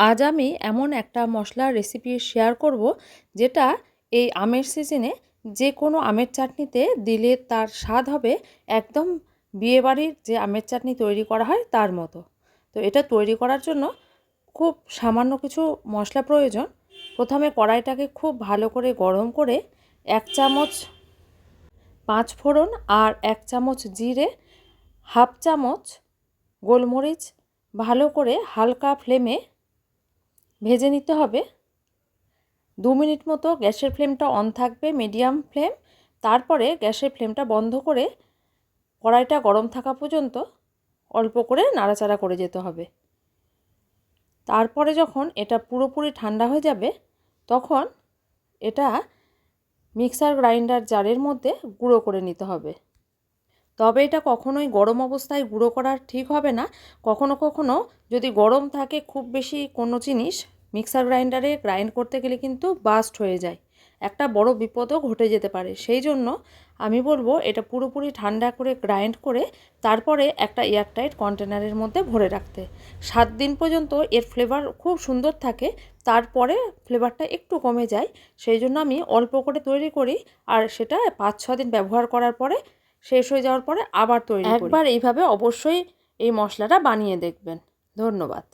আজ আমি এমন একটা মশলার রেসিপি শেয়ার করব যেটা এই আমের সিজনে যে কোনো আমের চাটনিতে দিলে তার স্বাদ হবে একদম বিয়েবাড়ির যে আমের চাটনি তৈরি করা হয় তার মতো। তো এটা তৈরি করার জন্য খুব সামান্য কিছু মশলা প্রয়োজন। প্রথমে কড়াইটাকে খুব ভালো করে গরম করে এক চামচ পাঁচ ফোড়ন আর এক চামচ জিরে, হাফ চামচ গোলমরিচ, ভালো করে হালকা ফ্লেমে ভেজে নিতে হবে। দু মিনিট মতো গ্যাসের ফ্লেমটা অন থাকবে, মিডিয়াম ফ্লেম। তারপরে গ্যাসের ফ্লেমটা বন্ধ করে কড়াইটা গরম থাকা পর্যন্ত অল্প করে নাড়াচাড়া করে যেতে হবে। তারপরে যখন এটা পুরোপুরি ঠান্ডা হয়ে যাবে, তখন এটা মিক্সার গ্রাইন্ডার জারের মধ্যে গুঁড়ো করে নিতে হবে। তবে এটা কখনোই গরম অবস্থায় গুঁড়ো করা ঠিক হবে না। কখনো কখনো যদি গরম থাকে খুব বেশি কোনো জিনিস, মিক্সার গ্রাইন্ডারে গ্রাইন্ড করতে গেলে কিন্তু বাস্ট হয়ে যায়। একটা বড় বিপদও ঘটে যেতে পারে। সেই জন্য আমি বলব এটা পুরোপুরি ঠান্ডা করে গ্রাইন্ড করে তারপরে একটা এয়ারটাইট কন্টেনারের মধ্যে ভরে রাখতে। সাত দিন পর্যন্ত এর ফ্লেভার খুব সুন্দর থাকে, তারপরে ফ্লেভারটা একটু কমে যায়। সেই জন্য আমি অল্প করে তৈরি করি আর সেটা পাঁচ ছ দিন ব্যবহার করার পরে শেষ হয়ে যাওয়ার পরে আবার তৈরি একবার এইভাবে অবশ্যই এই মশলাটা বানিয়ে দেখবেন। ধন্যবাদ।